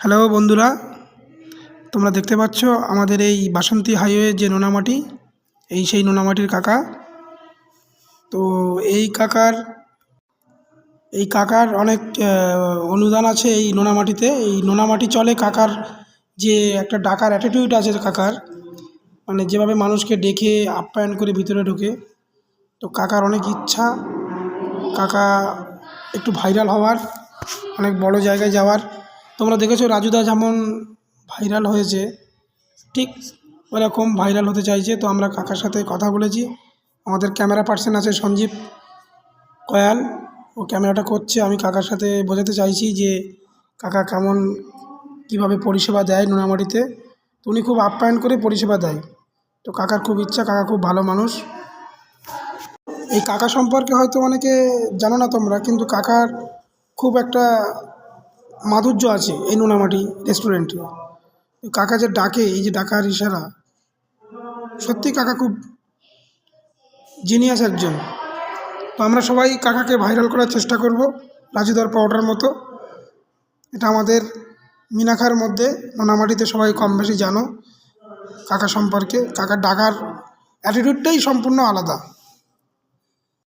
Hello বন্ধুরা, তোমরা দেখতে পাচ্ছ আমাদের এই বাসন্তী হাইওয়ে যে নোনামাটি, এই সেই নোনামাটির কাকা। তো এই কাকার এই কাকার অনেক অনুদান আছে এই নোনামাটিতে। এই নোনামাটি চলে কাকার যে একটা ডাকার অ্যাটিটিউড আছে কাকার মানে যেভাবে মানুষকে ডেকে, আপ্যায়ন করে ভিতরে ঢোকে। তো কাকার অনেক ইচ্ছা, কাকা একটু ভাইরাল হওয়ার, অনেক বড় জায়গায় যাওয়ার। তোমরা দেখেছ রাজুদা যেমন ভাইরাল হয়েছে, ঠিক ওরকম ভাইরাল হতে চাইছে। তো আমরা কাকার সাথে কথা বলেছি। আমাদের ক্যামেরা পার্সন আছে সঞ্জীব কয়াল। ও ক্যামেরাটা করছে। আমি কাকার সাথে বোঝাতে চাইছি যে, কাকা কেমন কীভাবে পরিষেবা দেয় নোনামাটিতে। তো উনি খুব আপ্যায়ন করে পরিষেবা দেয়। তো কাকার খুব ইচ্ছা, কাকা খুব ভালো মানুষ। এই কাকা সম্পর্কে হয়তো অনেকে জানো না তোমরা, কিন্তু কাকার খুব একটা মাধুর্য আছে এই নোনামাটি রেস্টুরেন্টে কাকা যে ডাকে, এই যে ডাকার ইশারা, সত্যি কাকা খুব জিনিয়াস একজন। তো আমরা সবাই কাকাকে ভাইরাল করার চেষ্টা করব, রাজুদার পাউডার মতো। এটা আমাদের মিনাখার মধ্যে, নোনামাটিতে সবাই কম বেশি জানো কাকা সম্পর্কে। কাকার ডাকার অ্যাটিটিউডটাই সম্পূর্ণ আলাদা।